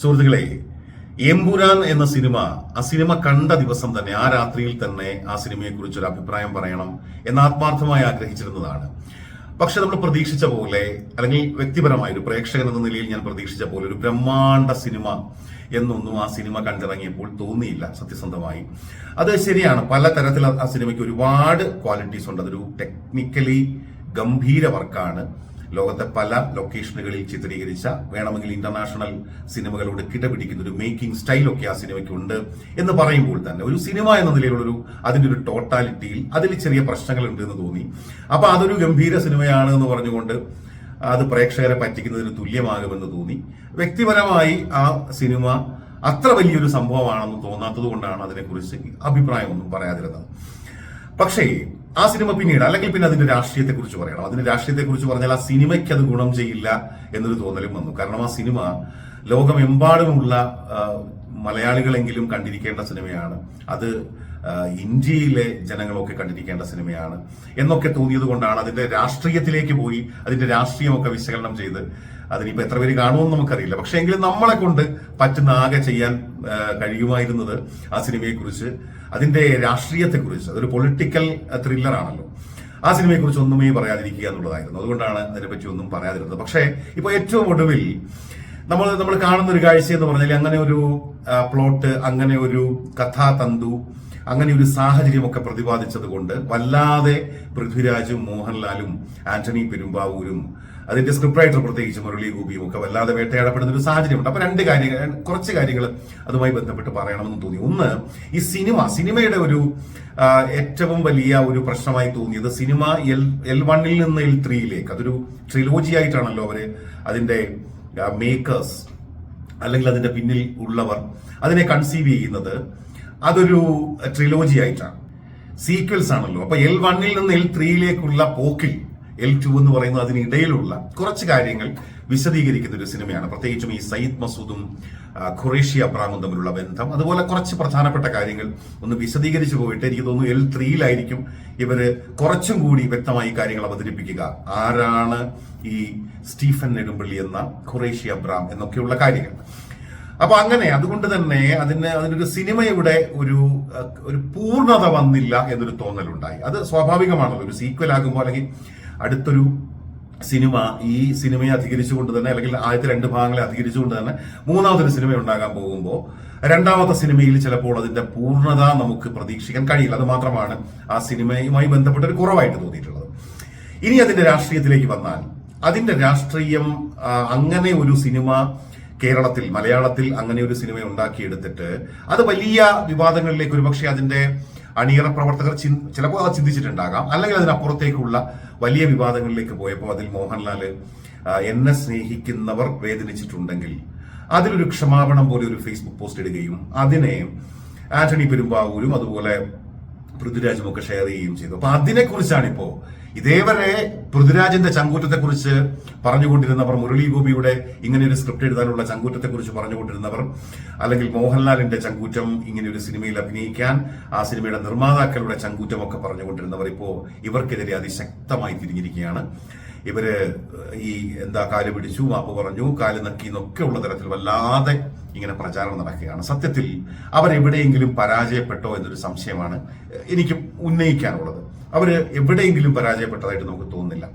സുഹൃത്തുക്കളെ എംപുരാൻ എന്ന സിനിമ ആ സിനിമ കണ്ട ദിവസം തന്നെ ആ രാത്രിയിൽ തന്നെ ആ സിനിമയെക്കുറിച്ച് ഒരു അഭിപ്രായം പറയണം എന്ന് ആത്മാർത്ഥമായി ആഗ്രഹിച്ചിരുന്നതാണ്. പക്ഷെ നമ്മൾ പ്രതീക്ഷിച്ച പോലെ അല്ലെങ്കിൽ വ്യക്തിപരമായ ഒരു പ്രേക്ഷകൻ എന്ന നിലയിൽ ഞാൻ പ്രതീക്ഷിച്ച പോലെ ഒരു ബ്രഹ്മാണ്ട സിനിമ എന്നൊന്നും ആ സിനിമ കണ്ടിറങ്ങിയപ്പോൾ തോന്നിയില്ല സത്യസന്ധമായി. അത് ശരിയാണ് പല തരത്തിൽ ആ സിനിമയ്ക്ക് ഒരുപാട് ക്വാളിറ്റീസ് ഉണ്ട്. അതൊരു ടെക്നിക്കലി ഗംഭീര വർക്കാണ് ലോകത്തെ പല ലൊക്കേഷനുകളിൽ ചിത്രീകരിച്ച വേണമെങ്കിൽ ഇന്റർനാഷണൽ സിനിമകളോട് കിടപിടിക്കുന്ന ഒരു മേക്കിംഗ് സ്റ്റൈലൊക്കെ ആ സിനിമയ്ക്ക് ഉണ്ട് എന്ന് പറയുമ്പോൾ തന്നെ ഒരു സിനിമ എന്ന നിലയിലുള്ളൊരു അതിന്റെ ഒരു ടോട്ടാലിറ്റിയിൽ അതിൽ ചെറിയ പ്രശ്നങ്ങളുണ്ട് എന്ന് തോന്നി. അപ്പൊ അതൊരു ഗംഭീര സിനിമയാണ് എന്ന് പറഞ്ഞുകൊണ്ട് അത് പ്രേക്ഷകരെ പറ്റിക്കുന്നതിന് തുല്യമാകുമെന്ന് തോന്നി. വ്യക്തിപരമായി ആ സിനിമ അത്ര വലിയൊരു സംഭവമാണെന്ന് തോന്നാത്തത് കൊണ്ടാണ് അതിനെക്കുറിച്ച് അഭിപ്രായമൊന്നും പറയാതിരുന്നത്. പക്ഷേ ആ സിനിമ പിന്നീട് അല്ലെങ്കിൽ പിന്നെ അതിന്റെ രാഷ്ട്രീയത്തെ കുറിച്ച് പറയണം. അതിന്റെ രാഷ്ട്രീയത്തെ കുറിച്ച് പറഞ്ഞാൽ ആ സിനിമയ്ക്ക് അത് ഗുണം ചെയ്യില്ല എന്നൊരു തോന്നലും വന്നു. കാരണം ആ സിനിമ ലോകമെമ്പാടുമുള്ള മലയാളികളെങ്കിലും കണ്ടിരിക്കേണ്ട സിനിമയാണ്. അത് ഇന്ത്യയിലെ ജനങ്ങളൊക്കെ കണ്ടിരിക്കേണ്ട സിനിമയാണ് എന്നൊക്കെ തോന്നിയത് കൊണ്ടാണ് അതിന്റെ രാഷ്ട്രീയത്തിലേക്ക് പോയി അതിന്റെ രാഷ്ട്രീയമൊക്കെ വിശകലനം ചെയ്ത് അതിനിപ്പോ എത്ര പേര് കാണുമെന്ന് നമുക്കറിയില്ല. പക്ഷെ എങ്കിലും നമ്മളെ കൊണ്ട് പറ്റുന്ന ആകെ ചെയ്യാൻ കഴിയുമായിരുന്നത് ആ സിനിമയെക്കുറിച്ച് അതിന്റെ രാഷ്ട്രീയത്തെക്കുറിച്ച്. അതൊരു പൊളിറ്റിക്കൽ ത്രില്ലറാണല്ലോ. ആ സിനിമയെക്കുറിച്ച് ഒന്നുമേ പറയാതിരിക്കുക എന്നുള്ളതായിരുന്നു. അതുകൊണ്ടാണ് അതിനെപ്പറ്റി ഒന്നും പറയാതിരുന്നത്. പക്ഷേ ഇപ്പൊ ഏറ്റവും ഒടുവിൽ നമ്മൾ നമ്മൾ കാണുന്ന ഒരു കാഴ്ച എന്ന് പറഞ്ഞാൽ അങ്ങനെ ഒരു പ്ലോട്ട് അങ്ങനെ ഒരു കഥാതന്തു അങ്ങനെ ഒരു സാഹചര്യമൊക്കെ പ്രതിപാദിച്ചത് കൊണ്ട് വല്ലാതെ പൃഥ്വിരാജും മോഹൻലാലും ആന്റണി പെരുമ്പാവൂരും അതിന്റെ സ്ക്രിപ്റ്റ് റൈറ്റർ പ്രത്യേകിച്ച് മുരളി ഗോപിയും ഒക്കെ വല്ലാതെ വേട്ടയാടപ്പെടുന്ന ഒരു സാഹചര്യമുണ്ട്. അപ്പൊ രണ്ട് കാര്യങ്ങൾ കുറച്ച് കാര്യങ്ങൾ അതുമായി ബന്ധപ്പെട്ട് പറയണമെന്ന് തോന്നി. ഒന്ന് ഈ സിനിമ സിനിമയുടെ ഒരു ഏറ്റവും വലിയ ഒരു പ്രശ്നമായി തോന്നിയത് സിനിമ എൽ എൽ വണ്ണിൽ നിന്ന് എൽ ത്രീയിലേക്ക് അതൊരു ട്രിലോജി ആയിട്ടാണല്ലോ അവർ അതിന്റെ മേക്കേഴ്സ് അല്ലെങ്കിൽ അതിന്റെ പിന്നിൽ ഉള്ളവർ അതിനെ കൺസീവ് ചെയ്യുന്നത്. അതൊരു ട്രിലോജി ആയിട്ടാണ്. സീക്വൽസ് ആണല്ലോ. അപ്പൊ എൽ വണ്ണിൽ നിന്ന് എൽ ത്രീയിലേക്കുള്ള പോക്കിൽ എൽ ടു എന്ന് പറയുന്ന അതിനിടയിലുള്ള കുറച്ച് കാര്യങ്ങൾ വിശദീകരിക്കുന്ന ഒരു സിനിമയാണ്. പ്രത്യേകിച്ചും ഈ സയ്യിദ് മസൂദും ഖുറേഷി അബ്രാമും തമ്മിലുള്ള ബന്ധം. അതുപോലെ കുറച്ച് പ്രധാനപ്പെട്ട കാര്യങ്ങൾ ഒന്ന് വിശദീകരിച്ചു പോയിട്ട് എനിക്ക് തോന്നുന്നു എൽ ത്രീയിലായിരിക്കും ഇവർ കുറച്ചും കൂടി വ്യക്തമായി കാര്യങ്ങൾ അവതരിപ്പിക്കുക. ആരാണ് ഈ സ്റ്റീഫൻ നെടുമ്പള്ളി എന്ന ഖുറേഷി അബ്രാം എന്നൊക്കെയുള്ള കാര്യങ്ങൾ. അപ്പൊ അങ്ങനെ അതുകൊണ്ട് തന്നെ അതിന് അതിനൊരു സിനിമയുടെ ഒരു ഒരു പൂർണത വന്നില്ല എന്നൊരു തോന്നലുണ്ടായി. അത് സ്വാഭാവികമാണല്ലോ. ഒരു സീക്വൽ ആകുമ്പോൾ അല്ലെങ്കിൽ അടുത്തൊരു സിനിമ ഈ സിനിമയെ അധികരിച്ചുകൊണ്ട് തന്നെ അല്ലെങ്കിൽ ആദ്യത്തെ രണ്ട് ഭാഗങ്ങളെ അധികരിച്ചുകൊണ്ട് തന്നെ മൂന്നാമതൊരു സിനിമ ഉണ്ടാകാൻ പോകുമ്പോൾ രണ്ടാമത്തെ സിനിമയിൽ ചിലപ്പോൾ അതിന്റെ പൂർണത നമുക്ക് പ്രതീക്ഷിക്കാൻ കഴിയില്ല. അത് മാത്രമാണ് ആ സിനിമയുമായി ബന്ധപ്പെട്ട ഒരു കുറവായിട്ട് തോന്നിയിട്ടുള്ളത്. ഇനി അതിന്റെ രാഷ്ട്രീയത്തിലേക്ക് വന്നാൽ അതിന്റെ രാഷ്ട്രീയം അങ്ങനെ ഒരു സിനിമ കേരളത്തിൽ മലയാളത്തിൽ അങ്ങനെ ഒരു സിനിമ ഉണ്ടാക്കിയെടുത്തിട്ട് അത് വലിയ വിവാദങ്ങളിലേക്ക് ഒരുപക്ഷെ അതിന്റെ അണിയറ പ്രവർത്തകർ ചിലപ്പോൾ അത് ചിന്തിച്ചിട്ടുണ്ടാകാം. അല്ലെങ്കിൽ അതിനപ്പുറത്തേക്കുള്ള വലിയ വിവാദങ്ങളിലേക്ക് പോയപ്പോൾ അതിൽ മോഹൻലാൽ എന്നെ സ്നേഹിക്കുന്നവർ വേദനിച്ചിട്ടുണ്ടെങ്കിൽ അതിലൊരു ക്ഷമാപണം പോലെ ഒരു ഫേസ്ബുക്ക് പോസ്റ്റ് ഇടുകയും അതിനെ ആന്റണി പെരുമ്പാവൂരും അതുപോലെ പൃഥ്വിരാജും ഒക്കെ ഷെയർ ചെയ്യുകയും ചെയ്തു. അപ്പൊ അതിനെക്കുറിച്ചാണ് ഇപ്പോ ഇതേവരെ പൃഥ്വിരാജിന്റെ ചങ്കൂറ്റത്തെ കുറിച്ച് പറഞ്ഞുകൊണ്ടിരുന്നവർ മുരളി ഗോപിയുടെ ഇങ്ങനെ ഒരു സ്ക്രിപ്റ്റ് എഴുതാനുള്ള ചങ്കൂറ്റത്തെ കുറിച്ച് പറഞ്ഞുകൊണ്ടിരുന്നവർ അല്ലെങ്കിൽ മോഹൻലാലിന്റെ ചങ്കൂറ്റം ഇങ്ങനെ ഒരു സിനിമയിൽ അഭിനയിക്കാൻ ആ സിനിമയുടെ നിർമ്മാതാക്കളുടെ ചങ്കൂറ്റം ഒക്കെ പറഞ്ഞുകൊണ്ടിരുന്നവർ ഇപ്പോ ഇവർക്കെതിരെ അതിശക്തമായി തിരിഞ്ഞിരിക്കുകയാണ്. ഇവർ ഈ എന്താ കാൽ പിടിച്ചു മാപ്പ് പറഞ്ഞു കാൽ നക്കി എന്നൊക്കെ ഉള്ള തരത്തിൽ വല്ലാതെ ഇങ്ങനെ പ്രചാരണം നടക്കുകയാണ്. സത്യത്തിൽ അവരെവിടെയെങ്കിലും പരാജയപ്പെട്ടോ എന്നൊരു സംശയമാണ് എനിക്ക് ഉന്നയിക്കാനുള്ളത്. അവർ എവിടെയെങ്കിലും പരാജയപ്പെട്ടതായിട്ട് നമുക്ക് തോന്നുന്നില്ല.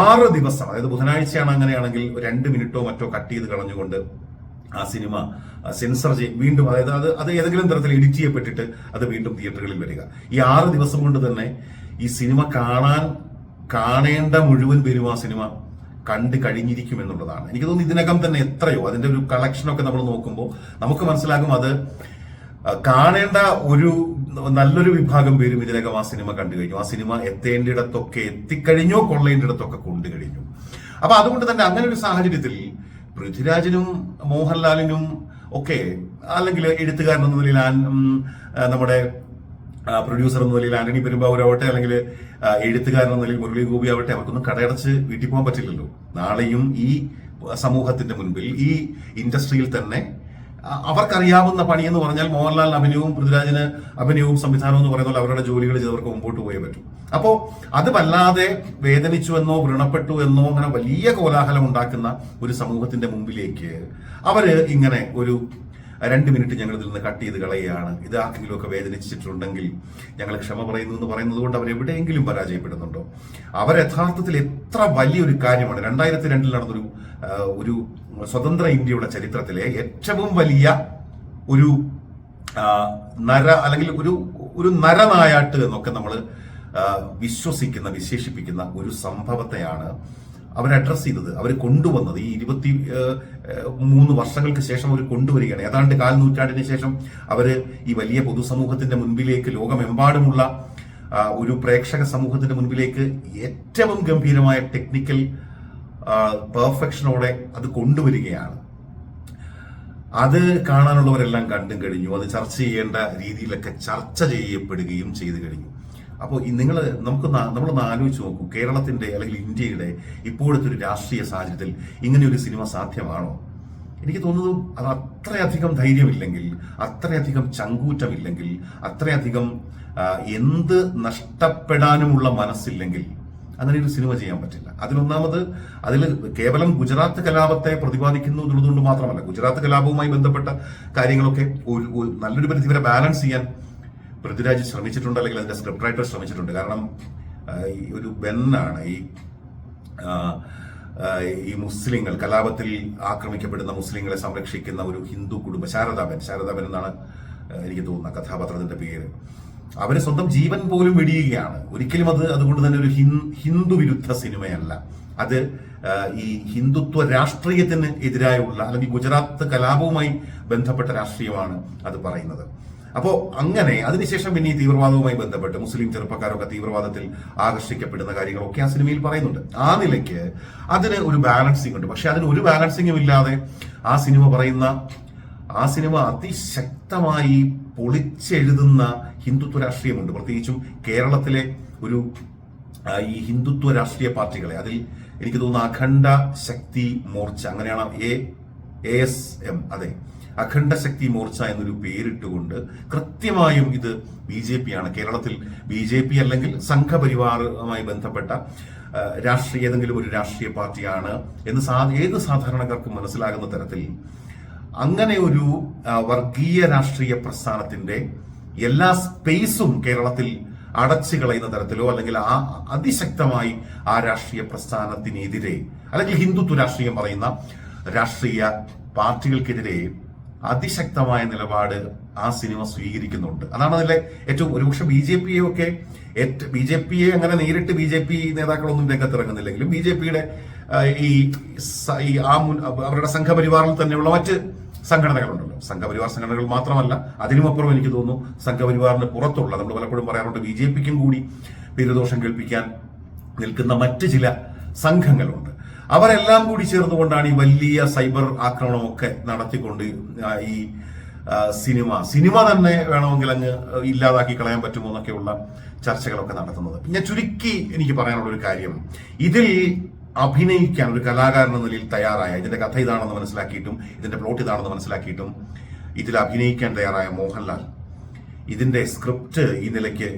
ആറ് ദിവസം അതായത് ബുധനാഴ്ചയാണ് അങ്ങനെയാണെങ്കിൽ രണ്ട് മിനിറ്റോ മറ്റോ കട്ട് ചെയ്ത് കളഞ്ഞുകൊണ്ട് ആ സിനിമ സെൻസർ ചെയ്യും വീണ്ടും അതായത് അത് അത് ഏതെങ്കിലും തരത്തിൽ എഡിറ്റ് ചെയ്യപ്പെട്ടിട്ട് അത് വീണ്ടും തിയേറ്ററുകളിൽ വരിക. ഈ ആറ് ദിവസം കൊണ്ട് തന്നെ ഈ സിനിമ കാണാൻ കാണേണ്ട മുഴുവൻ പേരും ആ സിനിമ കണ്ടു കഴിഞ്ഞിരിക്കും എന്നുള്ളതാണ് എനിക്ക് തോന്നുന്നു ഇതിനകം തന്നെ എത്രയോ അതിന്റെ ഒരു കളക്ഷനൊക്കെ നമ്മൾ നോക്കുമ്പോൾ നമുക്ക് മനസ്സിലാകും അത് കാണേണ്ട ഒരു നല്ലൊരു വിഭാഗം പേരും ഇതിനകം ആ സിനിമ കണ്ടു കഴിഞ്ഞു. ആ സിനിമ എത്തേണ്ടിടത്തൊക്കെ എത്തിക്കഴിഞ്ഞോ കൊള്ളേണ്ടിടത്തൊക്കെ കൊണ്ടു കഴിഞ്ഞു അപ്പൊ അതുകൊണ്ട് തന്നെ അങ്ങനെ ഒരു സാഹചര്യത്തിൽ പൃഥ്വിരാജിനും മോഹൻലാലിനും ഒക്കെ അല്ലെങ്കിൽ എഴുത്തുകാരൻ എന്ന നിലയിൽ നമ്മുടെ പ്രൊഡ്യൂസർ എന്ന നിലയിൽ ആന്റണി പെരുമ്പാവൂരാവട്ടെ അല്ലെങ്കിൽ എഴുത്തുകാരൻ എന്ന നിലയിൽ മുരളി ഗോപി ആവട്ടെ അവർക്കൊന്നും കടയടച്ച് വീട്ടിൽ പോകാൻ പറ്റില്ലല്ലോ. നാളെയും ഈ സമൂഹത്തിന്റെ മുൻപിൽ ഈ ഇൻഡസ്ട്രിയിൽ തന്നെ അവർക്കറിയാവുന്ന പണി എന്ന് പറഞ്ഞാൽ മോഹൻലാൽ അഭിനയവും പൃഥ്വിരാജിന് അഭിനയവും സംവിധാനവും എന്ന് പറയുന്ന അവരുടെ ജോലികൾ ചെയ്തവർക്ക് മുമ്പോട്ട് പോയേ പറ്റും. അപ്പോ അത് വല്ലാതെ വേദനിച്ചു എന്നോ വ്രണപ്പെട്ടു എന്നോ അങ്ങനെ വലിയ കോലാഹലം ഉണ്ടാക്കുന്ന ഒരു സമൂഹത്തിന്റെ മുമ്പിലേക്ക് അവർ ഇങ്ങനെ ഒരു രണ്ട് മിനിറ്റ് ഞങ്ങൾ ഇതിൽ നിന്ന് കട്ട് ചെയ്ത് കളയുകയാണ്. ഇത് ആർക്കെങ്കിലും ഒക്കെ വേദനിച്ചിട്ടുണ്ടെങ്കിൽ ഞങ്ങൾ ക്ഷമ പറയുന്നു എന്ന് പറയുന്നത് കൊണ്ട് അവർ എവിടെയെങ്കിലും പരാജയപ്പെടുന്നുണ്ടോ? അവർ യഥാർത്ഥത്തിൽ എത്ര വലിയൊരു കാര്യമാണ്. രണ്ടായിരത്തി രണ്ടിൽ നടന്നൊരു ഒരു സ്വതന്ത്ര ഇന്ത്യയുടെ ചരിത്രത്തിലെ ഏറ്റവും വലിയ ഒരു നര അല്ലെങ്കിൽ ഒരു ഒരു നരനായാട്ട് എന്നൊക്കെ നമ്മൾ വിശ്വസിക്കുന്ന വിശേഷിപ്പിക്കുന്ന ഒരു സംഭവത്തെയാണ് അവർ അഡ്രസ് ചെയ്തത്. അവർ കൊണ്ടുവന്നത്. ഈ ഇരുപത്തി മൂന്ന് വർഷങ്ങൾക്ക് ശേഷം അവർ കൊണ്ടുവരികയാണ്. ഏതാണ്ട് കാൽ നൂറ്റാണ്ടിന് ശേഷം അവർ ഈ വലിയ പൊതുസമൂഹത്തിന്റെ മുൻപിലേക്ക് ലോകമെമ്പാടുമുള്ള ഒരു പ്രേക്ഷക സമൂഹത്തിന്റെ മുൻപിലേക്ക് ഏറ്റവും ഗംഭീരമായ ടെക്നിക്കൽ പെർഫെക്ഷനോടെ അത് കൊണ്ടുവരികയാണ്. അത് കാണാനുള്ളവരെല്ലാം കണ്ടും കഴിഞ്ഞു. അത് ചർച്ച ചെയ്യേണ്ട രീതിയിലൊക്കെ ചർച്ച ചെയ്യപ്പെടുകയും ചെയ്തു കഴിഞ്ഞു. അപ്പോൾ നിങ്ങൾ നമുക്ക് നമ്മളൊന്ന് ആലോചിച്ച് നോക്കൂ. കേരളത്തിന്റെ അല്ലെങ്കിൽ ഇന്ത്യയുടെ ഇപ്പോഴത്തെ ഒരു രാഷ്ട്രീയ സാഹചര്യത്തിൽ ഇങ്ങനെ ഒരു സിനിമ സാധ്യമാണോ? എനിക്ക് തോന്നുന്നു അത് അത്രയധികം ധൈര്യമില്ലെങ്കിൽ അത്രയധികം ചങ്കൂറ്റമില്ലെങ്കിൽ അത്രയധികം എന്ത് നഷ്ടപ്പെടാനുമുള്ള മനസ്സില്ലെങ്കിൽ അങ്ങനെ ഒരു സിനിമ ചെയ്യാൻ പറ്റില്ല. അതിലൊന്നാമത് അതിൽ കേവലം ഗുജറാത്ത് കലാപത്തെ പ്രതിപാദിക്കുന്നു എന്നുള്ളതുകൊണ്ട് മാത്രമല്ല ഗുജറാത്ത് കലാപവുമായി ബന്ധപ്പെട്ട കാര്യങ്ങളൊക്കെ ഒരു നല്ലൊരു പരിധി വരെ ബാലൻസ് ചെയ്യാൻ പൃഥ്വിരാജ് ശ്രമിച്ചിട്ടുണ്ട് അല്ലെങ്കിൽ അതിന്റെ സ്ക്രിപ്റ്റ് റൈറ്റർ ശ്രമിച്ചിട്ടുണ്ട്. കാരണം ഈ ഒരു ബെന്നാണ് ഈ ഈ മുസ്ലിങ്ങൾ കലാപത്തിൽ ആക്രമിക്കപ്പെടുന്ന മുസ്ലിങ്ങളെ സംരക്ഷിക്കുന്ന ഒരു ഹിന്ദു കുടുംബ ശാരദാബൻ. ശാരദാബൻ എന്നാണ് എനിക്ക് തോന്നുന്ന കഥാപാത്രത്തിന്റെ പേര്. അവന് സ്വന്തം ജീവൻ പോലും വെടിയുകയാണ്. ഒരിക്കലും അത് അതുകൊണ്ട് തന്നെ ഒരു ഹിന്ദു വിരുദ്ധ സിനിമയല്ല. അത് ഈ ഹിന്ദുത്വ രാഷ്ട്രീയത്തിന് എതിരായുള്ള അല്ലെങ്കിൽ ഗുജറാത്ത് കലാപവുമായി ബന്ധപ്പെട്ട രാഷ്ട്രീയമാണ് അത് പറയുന്നത്. അപ്പോ അങ്ങനെ അതിനുശേഷം പിന്നെ ഈ തീവ്രവാദവുമായി ബന്ധപ്പെട്ട് മുസ്ലിം ചെറുപ്പക്കാരൊക്കെ തീവ്രവാദത്തിൽ ആകർഷിക്കപ്പെടുന്ന കാര്യങ്ങളൊക്കെ ആ സിനിമയിൽ പറയുന്നുണ്ട്. ആ നിലയ്ക്ക് അതിന് ഒരു ബാലൻസിംഗ് ഉണ്ട്. പക്ഷെ അതിന് ഒരു ബാലൻസിംഗും ഇല്ലാതെ ആ സിനിമ പറയുന്ന ആ സിനിമ അതിശക്തമായി പൊളിച്ചെഴുതുന്ന ഹിന്ദുത്വ രാഷ്ട്രീയമുണ്ട്. പ്രത്യേകിച്ചും കേരളത്തിലെ ഒരു ഈ ഹിന്ദുത്വ രാഷ്ട്രീയ പാർട്ടികളെ. അതിൽ എനിക്ക് തോന്നുന്നു അഖണ്ഡ ശക്തി മോർച്ച. അങ്ങനെയാണ് എ എസ് എം അതെ. അഖണ്ഡ ശക്തി മോർച്ച എന്നൊരു പേരിട്ടുകൊണ്ട് കൃത്യമായും ഇത് ബി ജെ പി ആണ് കേരളത്തിൽ ബി ജെ പി അല്ലെങ്കിൽ സംഘപരിവാറുമായി ബന്ധപ്പെട്ട രാഷ്ട്രീയ ഏതെങ്കിലും ഒരു രാഷ്ട്രീയ പാർട്ടിയാണ് എന്ന് സാ ഏത് സാധാരണക്കാർക്കും മനസ്സിലാകുന്ന തരത്തിൽ അങ്ങനെ ഒരു വർഗീയ രാഷ്ട്രീയ പ്രസ്ഥാനത്തിന്റെ എല്ലാ സ്പേസും കേരളത്തിൽ അടച്ചു കളയുന്ന തരത്തിലോ അല്ലെങ്കിൽ ആ അതിശക്തമായി ആ രാഷ്ട്രീയ പ്രസ്ഥാനത്തിനെതിരെ അല്ലെങ്കിൽ ഹിന്ദുത്വ രാഷ്ട്രീയം പറയുന്ന രാഷ്ട്രീയ പാർട്ടികൾക്കെതിരെ അതിശക്തമായ നിലപാട് ആ സിനിമ സ്വീകരിക്കുന്നുണ്ട്. അതാണ് അതിലെ ഏറ്റവും ഒരുപക്ഷെ ബി ജെ പിയെ ഒക്കെ ബി ജെ പിയെ അങ്ങനെ നേരിട്ട് ബി ജെ പി നേതാക്കളൊന്നും രംഗത്തിറങ്ങുന്നില്ലെങ്കിലും ബി ജെ പിയുടെ ഈ ആ മുൻ അവരുടെ സംഘപരിവാറിൽ തന്നെയുള്ള മറ്റ് സംഘടനകളുണ്ടല്ലോ. സംഘപരിവാർ സംഘടനകൾ മാത്രമല്ല അതിനുമപ്പുറം എനിക്ക് തോന്നുന്നു സംഘപരിവാറിന് പുറത്തുള്ള നമ്മൾ പലപ്പോഴും പറയാറുണ്ട് ബി ജെ പിക്കും കൂടി പേരുദോഷം കേൾപ്പിക്കാൻ നിൽക്കുന്ന മറ്റ് ചില സംഘങ്ങളുണ്ട്. അവരെല്ലാം കൂടി ചേർന്നുകൊണ്ടാണ് ഈ വലിയ സൈബർ ആക്രമണമൊക്കെ നടത്തിക്കൊണ്ട് ഈ സിനിമ. സിനിമ തന്നെ വേണമെങ്കിൽ അങ്ങ് ഇല്ലാതാക്കി കളയാൻ പറ്റുമോ എന്നൊക്കെയുള്ള ചർച്ചകളൊക്കെ നടത്തുന്നത്. പിന്നെ ചുരുക്കി എനിക്ക് പറയാനുള്ള ഒരു കാര്യം. ഇതിൽ അഭിനയിക്കാൻ ഒരു കലാകാരൻ എന്ന നിലയിൽ തയ്യാറായ ഇതിന്റെ കഥ ഇതാണെന്ന് മനസ്സിലാക്കിയിട്ടും ഇതിന്റെ പ്ലോട്ട് ഇതാണെന്ന് മനസ്സിലാക്കിയിട്ടും ഇതിൽ അഭിനയിക്കാൻ തയ്യാറായ മോഹൻലാൽ ഇതിന്റെ സ്ക്രിപ്റ്റ് ഈ നിലയ്ക്ക്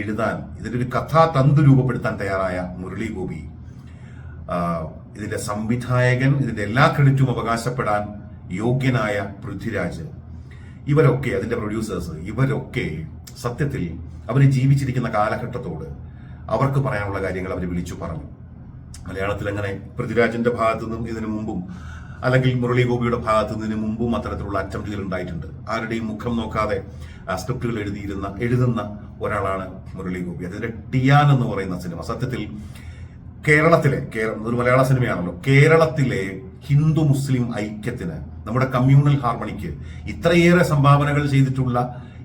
എഴുതാൻ ഇതിന്റെ ഒരു കഥാതന്തു രൂപപ്പെടുത്താൻ തയ്യാറായ മുരളി ഗോപി ഇതിന്റെ സംവിധായകൻ ഇതിന്റെ എല്ലാ ക്രെഡിറ്റും അവകാശപ്പെടാൻ യോഗ്യനായ പൃഥ്വിരാജ്. ഇവരൊക്കെ അതിന്റെ പ്രൊഡ്യൂസേഴ്സ് ഇവരൊക്കെ സത്യത്തിൽ അവർ ജീവിച്ചിരിക്കുന്ന കാലഘട്ടത്തോട് അവർക്ക് പറയാനുള്ള കാര്യങ്ങൾ അവർ വിളിച്ചു പറഞ്ഞു. മലയാളത്തിൽ അങ്ങനെ പൃഥ്വിരാജിന്റെ ഭാഗത്തു നിന്നും ഇതിനു മുമ്പും അല്ലെങ്കിൽ മുരളി ഗോപിയുടെ ഭാഗത്തു നിന്നും മുമ്പും അത്തരത്തിലുള്ള അറ്റംപ്റ്റുകൾ ഉണ്ടായിട്ടുണ്ട്. ആരുടെയും മുഖം നോക്കാതെ സ്ക്രിപ്റ്റുകൾ എഴുതിയിരുന്ന എഴുതുന്ന ഒരാളാണ് മുരളി ഗോപി അതിന്റെ ടിയാൻ എന്ന് പറയുന്ന സിനിമ. സത്യത്തിൽ കേരളത്തിലെ കേരളം ഒരു മലയാള സിനിമയാണല്ലോ. കേരളത്തിലെ ഹിന്ദു മുസ്ലിം ഐക്യത്തിന് നമ്മുടെ കമ്മ്യൂണൽ ഹാർമണിക്ക് ഇത്രയേറെ സംഭാവനകൾ ചെയ്തിട്ടുള്ള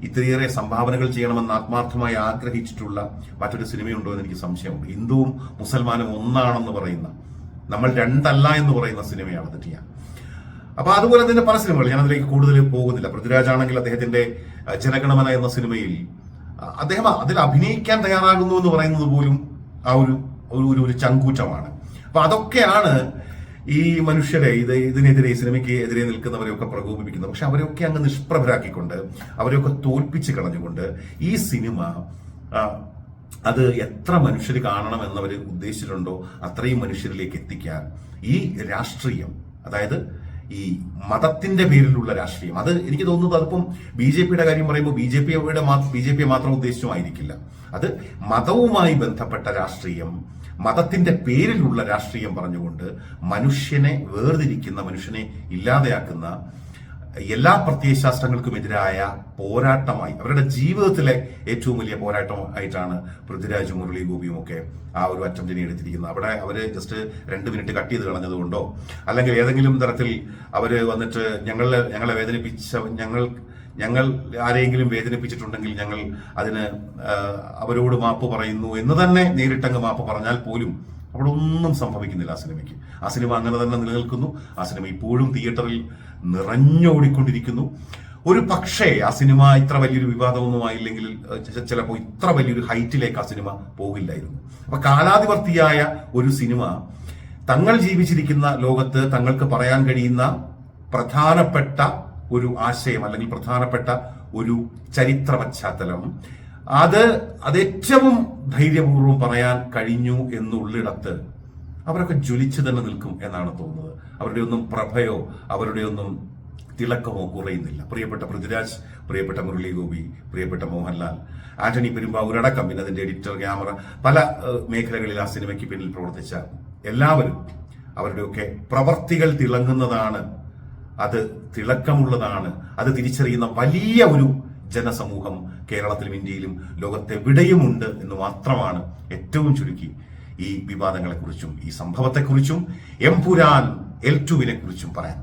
ഇത്രയേറെ സംഭാവനകൾ ചെയ്യണമെന്ന് ആത്മാർത്ഥമായി ആഗ്രഹിച്ചിട്ടുള്ള മറ്റൊരു സിനിമയുണ്ടോ എന്ന് എനിക്ക് സംശയമുണ്ട്. ഹിന്ദുവും മുസൽമാനും ഒന്നാണെന്ന് പറയുന്ന നമ്മൾ രണ്ടല്ല എന്ന് പറയുന്ന സിനിമയാണ് തെറ്റിയ അപ്പൊ അതുപോലെ തന്നെ പല സിനിമകൾ ഞാൻ അതിലേക്ക് കൂടുതൽ പോകുന്നില്ല. പൃഥ്വിരാജാണെങ്കിൽ അദ്ദേഹത്തിന്റെ ജനഗണമന എന്ന സിനിമയിൽ അദ്ദേഹം അതിൽ അഭിനയിക്കാൻ തയ്യാറാകുന്നു എന്ന് പറയുന്നത് പോലും ആ ഒരു ഒരു ഒരു- ചങ്കൂറ്റമാണ്. അപ്പൊ അതൊക്കെയാണ് ഈ മനുഷ്യരെ ഇത് ഇതിനെതിരെ സിനിമയ്ക്ക് എതിരെ നിൽക്കുന്നവരെയൊക്കെ പ്രകോപിപ്പിക്കുന്നത്. പക്ഷെ അവരെയൊക്കെ അങ്ങ് നിഷ്പ്രഭരാക്കിക്കൊണ്ട് അവരെയൊക്കെ തോൽപ്പിച്ച് കളഞ്ഞുകൊണ്ട് ഈ സിനിമ അത് എത്ര മനുഷ്യർ കാണണം എന്നവർ ഉദ്ദേശിച്ചിട്ടുണ്ടോ അത്രയും മനുഷ്യരിലേക്ക് എത്തിക്കാൻ ഈ രാഷ്ട്രീയം അതായത് ഈ മതത്തിന്റെ പേരിലുള്ള രാഷ്ട്രീയം. അത് എനിക്ക് തോന്നുന്നത് അതിപ്പം ബി ജെ പിയുടെ കാര്യം പറയുമ്പോൾ ബി ജെ പിയുടെ ബി ജെ പിയെ മാത്രം ഉദ്ദേശിച്ചുമായിരിക്കില്ല. അത് മതവുമായി ബന്ധപ്പെട്ട രാഷ്ട്രീയം മതത്തിന്റെ പേരിലുള്ള രാഷ്ട്രീയം പറഞ്ഞുകൊണ്ട് മനുഷ്യനെ വേർതിരിക്കുന്ന മനുഷ്യനെ ഇല്ലാതെയാക്കുന്ന എല്ലാ പ്രത്യയശാസ്ത്രങ്ങൾക്കും എതിരായ പോരാട്ടമായി അവരുടെ ജീവിതത്തിലെ ഏറ്റവും വലിയ പോരാട്ടമായിട്ടാണ് പൃഥ്വിരാജും മുരളി ഗോപിയും ഒക്കെ ആ ഒരു അറ്റംപ്റ്റിനെ എടുത്തിരിക്കുന്നത്. അവിടെ അവർ ജസ്റ്റ് രണ്ട് മിനിറ്റ് കട്ട് ചെയ്ത് കളഞ്ഞതുകൊണ്ടോ അല്ലെങ്കിൽ ഏതെങ്കിലും തരത്തിൽ അവർ വന്നിട്ട് ഞങ്ങൾ ഞങ്ങളെ വേദനിപ്പിച്ച ഞങ്ങൾ ഞങ്ങൾ ആരെങ്കിലും വേദനിപ്പിച്ചിട്ടുണ്ടെങ്കിൽ ഞങ്ങൾ അതിന് അവരോട് മാപ്പ് പറയുന്നു എന്ന് തന്നെ നേരിട്ടങ്ങ് മാപ്പ് പറഞ്ഞാൽ പോലും അവിടെ ഒന്നും സംഭവിക്കുന്നില്ല ആ സിനിമയ്ക്ക്. ആ സിനിമ അങ്ങനെ തന്നെ നിലനിൽക്കുന്നു. ആ സിനിമ ഇപ്പോഴും തിയേറ്ററിൽ നിറഞ്ഞോടിക്കൊണ്ടിരിക്കുന്നു. ഒരു പക്ഷേ ആ സിനിമ ഇത്ര വലിയൊരു വിവാദമൊന്നും ആയില്ലെങ്കിൽ ചിലപ്പോൾ ഇത്ര വലിയൊരു ഹൈറ്റിലേക്ക് ആ സിനിമ പോകില്ലായിരുന്നു. അപ്പൊ കാലാതിവർത്തിയായ ഒരു സിനിമ തങ്ങൾ ജീവിച്ചിരിക്കുന്ന ലോകത്ത് തങ്ങൾക്ക് പറയാൻ കഴിയുന്ന പ്രധാനപ്പെട്ട ഒരു ആശയം അല്ലെങ്കിൽ പ്രധാനപ്പെട്ട ഒരു ചരിത്ര പശ്ചാത്തലം. അത് അത് ഏറ്റവും ധൈര്യപൂർവം പറയാൻ കഴിഞ്ഞു എന്നുള്ളിടത്ത് അവരൊക്കെ ജ്വലിച്ചു തന്നെ നിൽക്കും എന്നാണ് തോന്നുന്നത്. അവരുടെ ഒന്നും പ്രഭയോ അവരുടെ ഒന്നും തിളക്കമോ കുറയുന്നില്ല. പ്രിയപ്പെട്ട പൃഥ്വിരാജ് പ്രിയപ്പെട്ട മുരളി ഗോപി പ്രിയപ്പെട്ട മോഹൻലാൽ ആന്റണി പെരുമ്പാവൂരടക്കം പിന്നെ അതിന്റെ എഡിറ്റർ ക്യാമറ പല മേഖലകളിൽ ആ സിനിമയ്ക്ക് പിന്നിൽ പ്രവർത്തിച്ച എല്ലാവരും അവരുടെയൊക്കെ പ്രവർത്തികൾ തിളങ്ങുന്നതാണ്. അത് തിളക്കമുള്ളതാണ്. അത് തിരിച്ചറിയുന്ന വലിയ ഒരു ജനസമൂഹം കേരളത്തിലും ഇന്ത്യയിലും ലോകത്തെവിടെയുമുണ്ട് എന്ന് മാത്രമാണ് ഏറ്റവും ചുരുക്കി ഈ വിവാദങ്ങളെക്കുറിച്ചും ഈ സംഭവത്തെക്കുറിച്ചും എംപുരാൻ എൽ ടുവിനെ കുറിച്ചും പറയാൻ